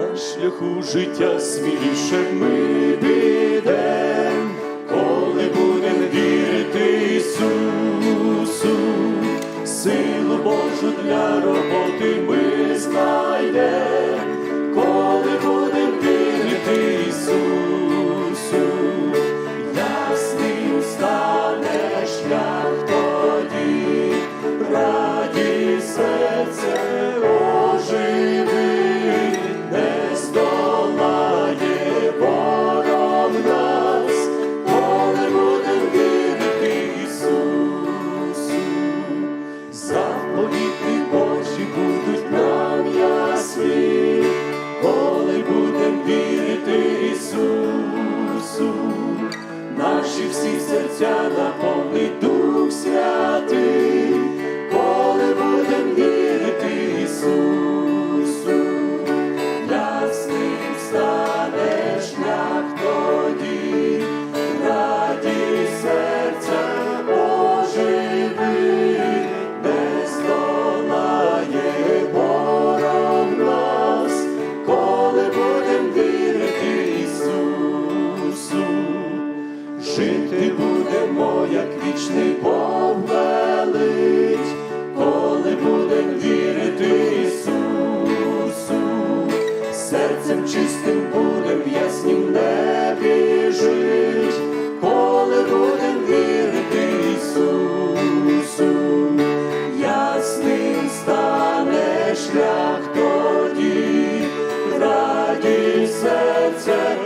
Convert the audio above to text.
на шляху життя сміліше ми підем, коли будем вірити Ісусу, силу Божу для роботи ми знайдемо. життя наповнює. вічний Бог велить, коли будем вірити Ісусу, серцем чистим будем, яснім небі жить, коли будем вірити Ісусу, ясним стане шлях тоді, раді серця.